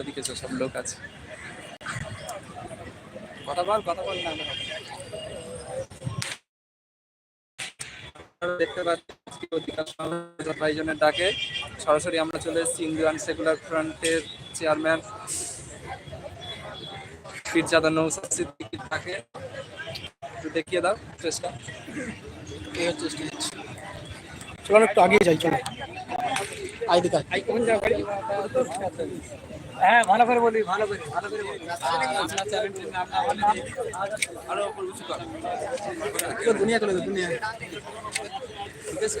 ওদিকে সব লোক আছে। কথা বল কথা বল না দেখতে পাচ্ছি অধিকার ভাইজনের ডাকে। সরাসরি আমরা চলে এসেছি ইন্ডিয়ান সেকুলার ফ্রন্টের চেয়ারম্যান পীরজাদা নৌসাদ একটু দেখিয়ে দাও চেষ্টা। এই হচ্ছে stage। চলো একটু আগিয়ে যাই চলো। আই দিকা হ্যাঁ ভালো করে বলি ভালো করে ভালো করে বলি। আপনার চ্যানেলটির নাম না বলে আরও উপর উঁচু কর দুনিয়া চলে দুনিয়া। ঠিক আছে?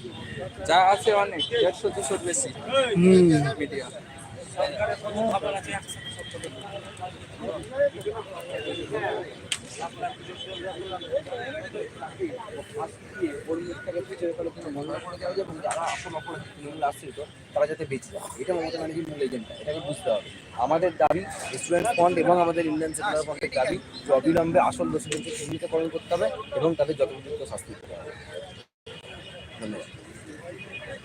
যা আছে অনেক, দেড়শো, দুশোর বেশি মিডিয়া তারা যাতে বেঁচে এটা এটাকে বুঝতে হবে আমাদের দাবি স্টুডেন্ট ফন্ড এবং আমাদের ইন্ডিয়ান সেকুলার ফান্ডের দাবি যে অবিলম্বে আসল দোষীদেরকে চিহ্নিতকরণ করতে হবে এবং তাদের যথোপযুক্ত শাস্তি দিতে হবে। ধন্যবাদ।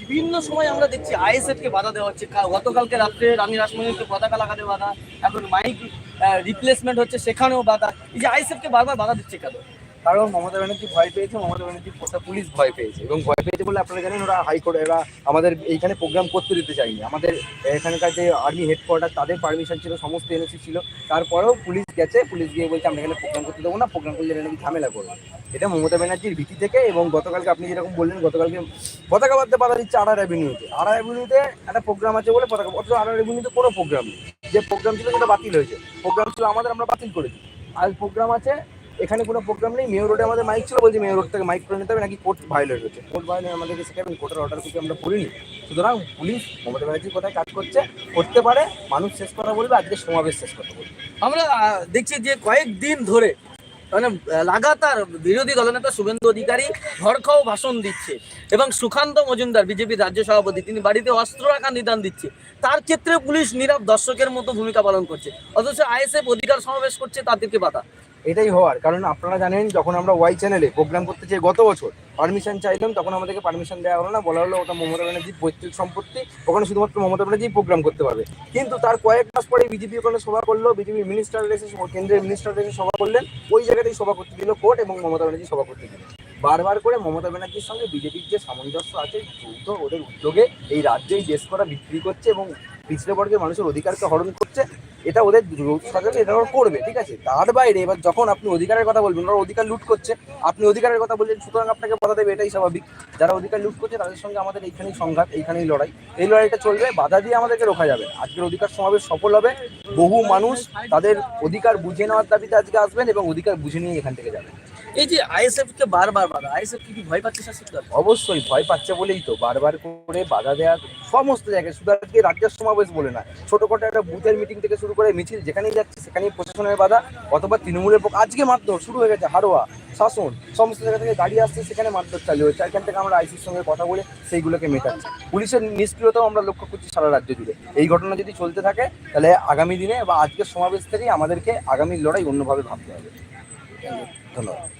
বিভিন্ন সময় আমরা দেখছি আইএসএফ কে বাধা দেওয়া হচ্ছে। গতকালকে রাত্রে রানী রাসমণিকে পতাকা লাগাতে বাধা, এখন মাইক রিপ্লেসমেন্ট হচ্ছে, সেখানেও বাধা। এই যে আইএসএফ কে বারবার বাধা দিচ্ছে কেন? কারণ মমতা ব্যানার্জি ভয় পেয়েছে, মমতা ব্যানার্জি পুলিশ ভয় পেয়েছে এবং ভয় পেয়েছে বলে আপনারা জানেন ওরা হাইকোর্টে এরা আমাদের এইখানে প্রোগ্রাম করতে দিতে চায়নি। আমাদের এখানকার যে আর্মি হেডকোয়ার্টার তাদের পারমিশন ছিল, সমস্ত এনএসি ছিল। তারপরেও পুলিশ গেছে, পুলিশ গিয়ে বলছে, আমরা এখানে প্রোগ্রাম করতে দেবো না প্রোগ্রাম করলে নাকি ঝামেলা করবে। এটা মমতা ব্যানার্জির ভীতি থেকে এবং গতকালকে আপনি যেরকম বললেন, গতকালকে পতাকা বাদতে বাধা দিচ্ছে আড়ার অ্যাভিনিউতে আড়ার অ্যাভিনিউতে একটা প্রোগ্রাম আছে বলে পতাকা, অথচ আড়ার অ্যাভিনিউতে কোনো প্রোগ্রাম নেই। যে প্রোগ্রাম ছিল সেটা বাতিল হয়েছে। প্রোগ্রাম ছিল আমাদের, আমরা বাতিল করেছি। আজ প্রোগ্রাম আছে এখানে কোনো প্রোগ্রাম নেই মেয়র রোডে আমাদের মাইক ছিল, বলছি মেয়র রোড থেকে মাইক করে নিতে হবে, নাকি কোর্ট ভায়োলেট হচ্ছে কোর্ট ভায়োলেট আমাদেরকে শেখাবেন কোর্টের অর্ডার থেকে আমরা করিনি। সুতরাং পুলিশ, মমতা ব্যানার্জির কথায় কাজ করছে, করতে পারে, মানুষ শেষ কথা বলবে, আজকে সমাবেশ শেষ কথা বলবে। আমরা দেখছি যে কয়েকদিন ধরে মানে লাগাতার বিরোধী দলনেতা শুভেন্দু অধিকারী ভরখাও ভাষণ দিচ্ছে, এবং সুকান্ত মজুমদার, বিজেপির রাজ্য সভাপতি, তিনি বাড়িতে অস্ত্র রাখা নিদান দিচ্ছে। তার ক্ষেত্রে পুলিশ নীরব দর্শকের মতো ভূমিকা পালন করছে। অথচ আইএসএফ অধিকার সমাবেশ করছে তাদেরকে বাধা। এটাই হওয়ার। কারণ আপনারা জানেন, যখন আমরা ওয়াই চ্যানেলে প্রোগ্রাম করতে চাই গত বছর পারমিশন চাইলাম, তখন আমাদেরকে পারমিশন দেওয়া হলো না। বলা হলো ওটা মমতা ব্যানার্জির পৈতৃক সম্পত্তি, ওখানে শুধুমাত্র মমতা ব্যানার্জি প্রোগ্রাম করতে পারবে। কিন্তু তার কয়েক মাস পরে বিজেপি ওখানে সভা করল বিজেপি মিনিস্টার এসে কেন্দ্রের মিনিস্টার এসে সভা করলেন, ওই জায়গাতেই সভা করতে দিল কোর্ট এবং মমতা ব্যানার্জি সভা করতে দিল। বারবার করে মমতা ব্যানার্জির সঙ্গে বিজেপির যে সামঞ্জস্য আছে যৌথ ওদের উদ্যোগে এই রাজ্যেই দেশ করা বিক্রি করছে এবং পিছড়ে বর্গের মানুষের অধিকারকে হরণ করছে। এটা ওদের সরকার এটা করবে, ঠিক আছে? তার বাইরে এবার যখন আপনি অধিকারের কথা বলবেন, ওরা অধিকার লুট করছে, আপনি অধিকারের কথা বলছেন, সুতরাং আপনাকে বাধা দেবে, এটাই স্বাভাবিক। যারা অধিকার লুট করছে, তাদের সঙ্গে আমাদের এইখানেই সংঘাত, এইখানেই লড়াই। এই লড়াইটা চলবে, বাধা দিয়ে আমাদেরকে রোখা যাবে। আজকের অধিকার সমাবেশ সফল হবে। বহু মানুষ তাদের অধিকার বুঝে নেওয়ার দাবিতে আজকে আসবেন এবং অধিকার বুঝে নিয়ে এখান থেকে যাবেন। এই যে আইএসএফ কে বারবার বাধা আইএসএফ কি ভয় পাচ্ছে শাসক দল অবশ্যই ভয় পাচ্ছে বলেই তো, বারবার করে বাধা দেওয়া সমস্ত জায়গায় শুধু আজকে রাজ্যের সমাবেশ বলে না ছোটখাটো একটা বুথের মিটিং থেকে শুরু করে মিছিল যেখানেই যাচ্ছে সেখানেই প্রশাসনের বাধা, অথবা তৃণমূলের পক্ষ আজকে মারধর শুরু হয়ে গেছে হারোয়া শাসন, সমস্ত জায়গা থেকে গাড়ি আসছে, সেখানে মারধর চালু হয়েছে। এখান থেকে আমরা আইসির সঙ্গে কথা বলে সেইগুলোকে মেটাচ্ছি। পুলিশের নিষ্ক্রিয়তাও আমরা লক্ষ্য করছি সারা রাজ্য জুড়ে। এই ঘটনা যদি চলতে থাকে, তাহলে আগামী দিনে বা আজকের সমাবেশ থেকেই আমাদেরকে আগামী লড়াই অন্যভাবে ভাবতে হবে। ধন্যবাদ।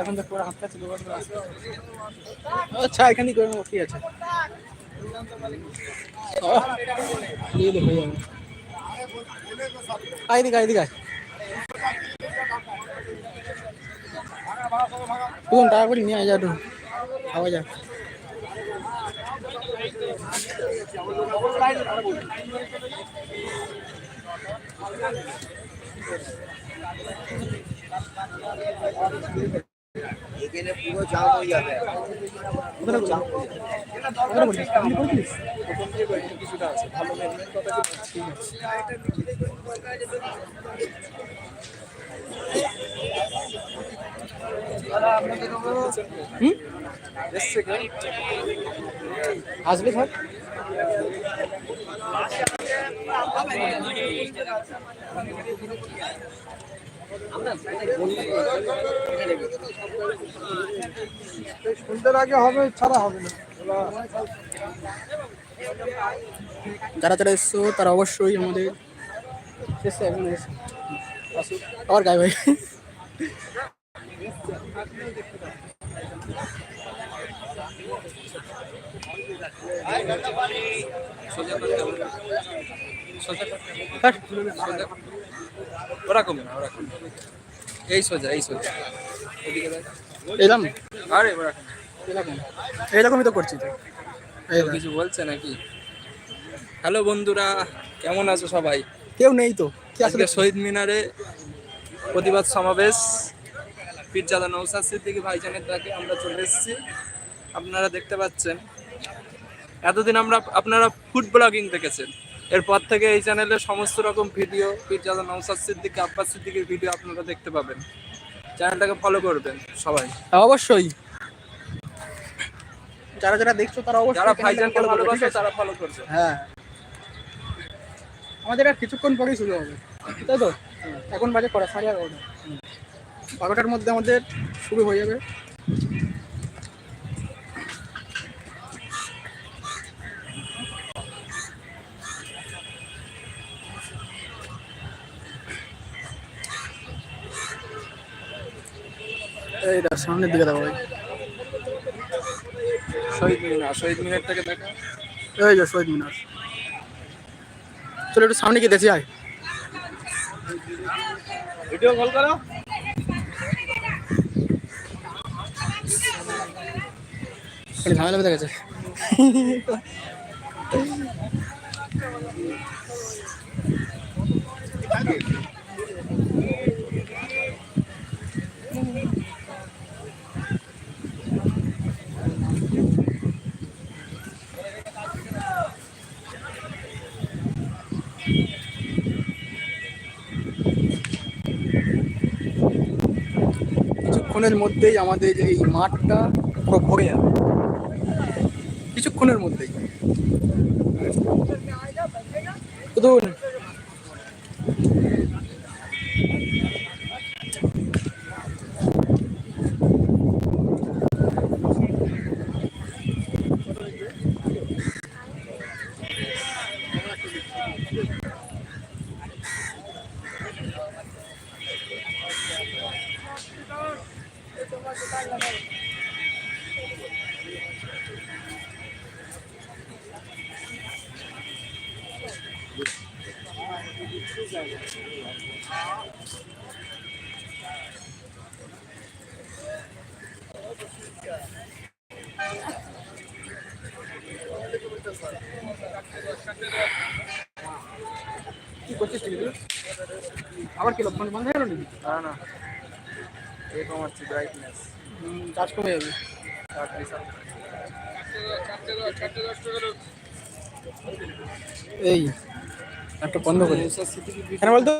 এখন তো পুরো হাতটা ছিল আচ্ছা এখানে করে নেব ঠিক আছে? আয় এদিকে, আয় আয়। তুই টাকা করে নিয়ে আয়, যা খাওয়া যাক। ওখানে বলিস, আপনি বলছিস? প্রথম যে কয়েকটা কিছুটা আছে ভালো মেন মেন কথা ঠিক আছে হুম? এসছে কেউ আসবে স্যার সন্ধ্যের আগে হবে ছাড়া হবে না। যারা যারা এসছো তারা অবশ্যই আমাদের এসছে একজন এসছে আসুক। আবার গায়ে ভাই সোজা করতে হবে। সোজা করতে হবে হ্যাঁ, সোজা করতে হবে। ওরকম না ওরকম। এই সোজা এই সোজা। এদিকে আরে ওরকম এরকম এইরকমই তো করছি তো। কিছু বলছে নাকি? হ্যালো বন্ধুরা কেমন আছো সবাই? কেউ নেই তো। আজকে শহীদ মিনারে প্রতিবাদ সমাবেশ। পীরজাদা নৌসাদ সিদ্দিকী ভাইজানের ডাকে আমরা চলে এসেছি। আপনারা দেখতে পাচ্ছেন। এতদিন আমরা আপনারা ফুড ব্লগিং দেখেছেন। এরপর থেকে এই চ্যানেলে সমস্ত রকম ভিডিও পীরজাদা নৌসাদ সিদ্দিকী আব্বাস সিদ্দিকীর ভিডিও আপনারা দেখতে পাবেন। চ্যানেলটাকে ফলো করবেন সবাই। অবশ্যই। যারা যারা দেখছ তারা অবশ্যই যারা ভাইজানকে ভালোবাসে? তারা ফলো করবে। হ্যাঁ। আমাদের আর কিছুক্ষণ পরেই শুরু হবে। তাই তো? এখন বাজে করা সাড়ে এগারোটা। বারোটার মধ্যে আমাদের শুরু হয়ে যাবে। এইটা সামনের দিকে দেখো ভাই। শহীদ মিনার শহীদ মিনারটাকে দেখা। এই যে শহীদ মিনার। চলো একটু সামনে গিয়ে দেখি আয়। ভিডিও কল করো। ঝামেলা বেঁধে গেছে। কিছুক্ষণের মধ্যেই আমাদের এই মাঠটা পুরো ভরে যাবে। কিছুক্ষণের মধ্যেই। কুতুন আবার কি লক্ষণ বন্ধ হলো নাকি? না না। এরকম আছে ব্রাইটনেস হুম কাজ কমে যাবে। এই একটা বন্ধ করে। কেন বলতো?